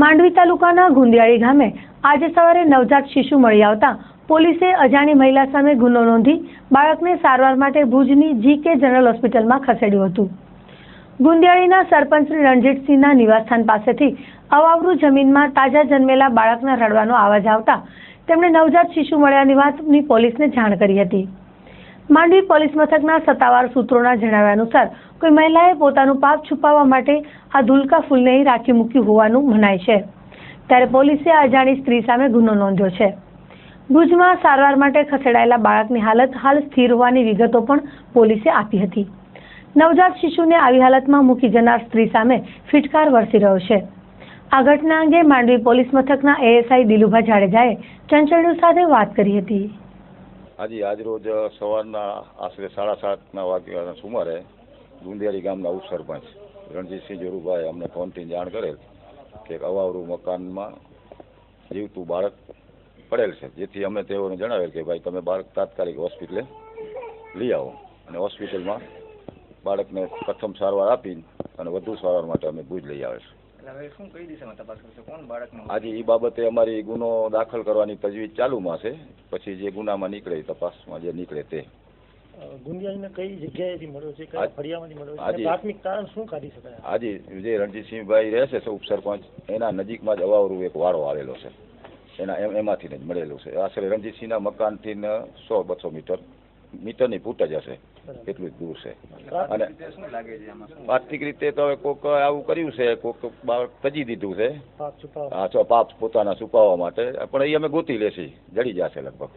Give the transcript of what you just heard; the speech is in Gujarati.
માંડવી તાલુકાના ગુંદિયાળી ગામે આજે સવારે નવજાત શિશુ મળી આવતા પોલીસે અજાણી મહિલા સામે ગુનો નોંધી બાળકને સારવાર માટે ભુજની જી કે જનરલ હોસ્પિટલમાં ખસેડ્યું હતું. ગુંદિયાળીના સરપંચ શ્રી રણજીતસિંહના નિવાસસ્થાન પાસેથી અવાવરુ જમીનમાં તાજા જન્મેલા બાળકના રડવાનો અવાજ આવતા તેમણે નવજાત શિશુ મળ્યાની વાતની પોલીસને જાણ કરી હતી. માંડવી પોલીસ મથકના સત્તાવાર સૂત્રોના જણાવ્યા અનુસાર, કોઈ મહિલાએ પોતાનું પાપ છુપાવવા માટે આ ધુલકા ફૂલને રાખી મૂક્યું હોવાનું મનાય છે. ત્યારે પોલીસે અજાણી સ્ત્રી સામે ગુનો નોંધ્યો છે. ભુજમાં સારવાર માટે ખસેડાયેલા બાળકની હાલત હાલ સ્થિર હોવાની વિગતો પણ પોલીસે આપી હતી. નવજાત શિશુને આવી હાલતમાં મૂકી જનાર સ્ત્રી સામે ફિટકાર વરસી રહ્યો છે. આ ઘટના અંગે માંડવી પોલીસ મથકના એએસઆઈ દિલુભા જાડેજાએ ચંચળ સાથે વાત કરી હતી. આજે આજરોજ સવારના આશરે સાડા સાતના વાગ્યાના સુમારે ગુંદિયાળી ગામના ઉપસરપંચ રણજીતસિંહ જોરુભાઈ અમને ફોનથી જાણ કરેલ કે અવાવરું મકાનમાં જીવતું બાળક પડેલ છે, જેથી અમે તેઓને જણાવેલ કે ભાઈ તમે બાળક તાત્કાલિક હોસ્પિટલે લઈ આવો અને હોસ્પિટલમાં બાળકને પ્રથમ સારવાર આપી અને વધુ સારવાર માટે અમે ભુજ લઈ આવે છે. એટલે હવે શું કઈ દિશામાં તપાસ કરશો? કોણ બાળકનું આજે એ બાબતે અમારી ગુનો દાખલ કરવાની તજવીજ ચાલુમાં છે. પછી જે ગુનામાં નીકળે તપાસમાં જે નીકળે તે. ગુંદિયાળીને કઈ જગ્યાએથી મળ્યો છે? કયા ફળિયામાંથી મળ્યો છે? પ્રાથમિક કારણ શું કાઢી શકાય? આજે જે રણજીતસિંહભાઈ રહેશે છે ઉપસરપંચ એના નજીકમાં જ અવાવરું એક વાળો આવેલો છે. એના એમ એમાંથી જ મળેલું છે. આશરે રણજીતસિંહના મકાનથી ન સો બસો મીટર. મીટરની ફૂટ જ હશે. એટલું જ દૂર છે. અને આર્થિક રીતે તો હવે કોક આવું કર્યું છે કોક બાળક તજી દીધું છે. હા ચો પાપ પોતાના છુપાવવા માટે પણ એ અમે ગોતી લેશી. જડી જશે લગભગ.